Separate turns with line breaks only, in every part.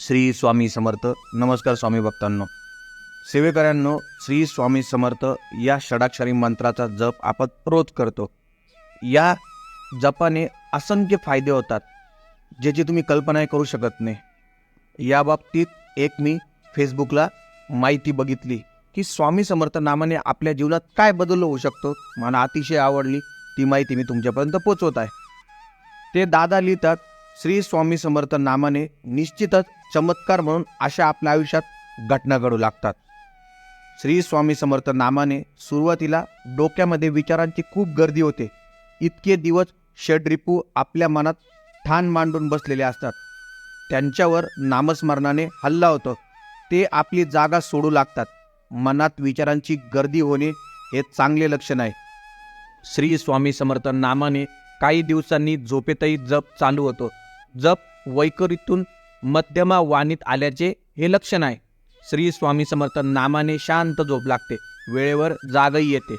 श्री स्वामी समर्थ. नमस्कार स्वामी भक्तांनो. सेवेकऱ्यांनो श्री स्वामी समर्थ या षडाक्षरी मंत्राचा जप आपण रोज करतो. या जपाने असंख्य फायदे होतात ज्याची तुम्ही कल्पनाही करू शकत नाही. या बाबतीत एक मी फेसबुकला माहिती बघितली की स्वामी समर्थ नामाने आपल्या जीवनात काय बदल होऊ शकतो मला अतिशय आवडली. ती माहिती मी तुमच्यापर्यंत पोचवत आहे. ते दादा लिहितात श्री स्वामी समर्थ नामाने निश्चितच चमत्कार म्हणून अशा आपल्या आयुष्यात घटना घडू लागतात. श्री स्वामी समर्थ नामाने सुरुवातीला डोक्यामध्ये विचारांची खूप गर्दी होते. इतके दिवस षडरिपू आपल्या मनात ठाण मांडून बसलेले असतात. त्यांच्यावर नामस्मरणाने हल्ला होतो. ते आपली जागा सोडू लागतात. मनात विचारांची गर्दी होणे हे चांगले लक्षण आहे. श्री स्वामी समर्थ नामाने काही दिवसांनी झोपेतही जप चालू होतो. जप वैकरीतून मध्यमा वाणीत आल्याचे हे लक्षण आहे. श्री स्वामी समर्थ नामाने शांत झोप लागते. वेळेवर जागही येते.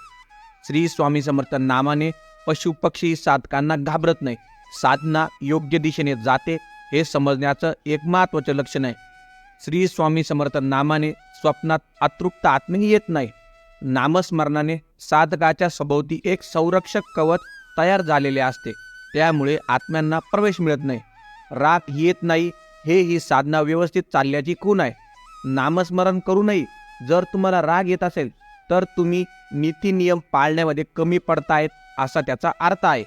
श्री स्वामी समर्थ नामाने पशुपक्षी साधकांना घाबरत नाही. साधना योग्य दिशेने जाते हे समजण्याचं एक महत्त्वाचं लक्षण आहे. श्री स्वामी समर्थ नामाने स्वप्नात अतृप्त आत्मेही येत नाही. नामस्मरणाने साधकाच्या सभोवती एक संरक्षक कवच तयार झालेले असते. त्यामुळे आत्म्यांना प्रवेश मिळत नाही. राग येत नाही हे ही साधना व्यवस्थित चालल्याची खूण आहे. नामस्मरण करूनही जर तुम्हाला राग येत असेल तर तुम्ही नीती नियम पाळण्यामध्ये कमी पडतायत असा त्याचा अर्थ आहे.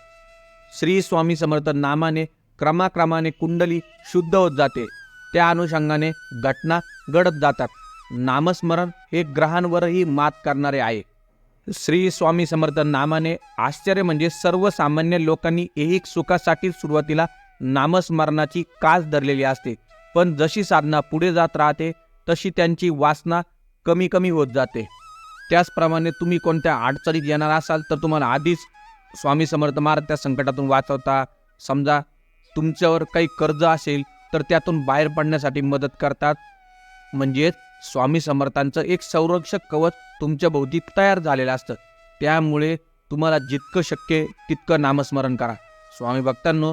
श्री स्वामी समर्थ नामाने क्रमाक्रमाने कुंडली शुद्ध होत जाते. त्या अनुषंगाने घटना घडत जातात. नामस्मरण हे ग्रहांवरही मात करणारे आहे. श्री स्वामी समर्थ नामाने आश्चर्य म्हणजे सर्वसामान्य लोकांनी एक सुखासाठी सुरुवातीला नामस्मरणाची कास धरलेली असते. पण जशी साधना पुढे जात राहते तशी त्यांची वासना कमी कमी होत जाते. त्याचप्रमाणे तुम्ही कोणत्या अडचणीत येणार असाल तर तुम्हाला आधीच स्वामी समर्थ महाराज त्या संकटातून वाचवता. समजा तुमच्यावर काही कर्ज असेल तर त्यातून बाहेर पडण्यासाठी मदत करतात. म्हणजेच स्वामी समर्थांचं एक संरक्षक कवच तुमच्या भोवती तयार झालेलं असतं. त्यामुळे तुम्हाला जितकं शक्य आहे तितकं नामस्मरण करा. स्वामी भक्तांनो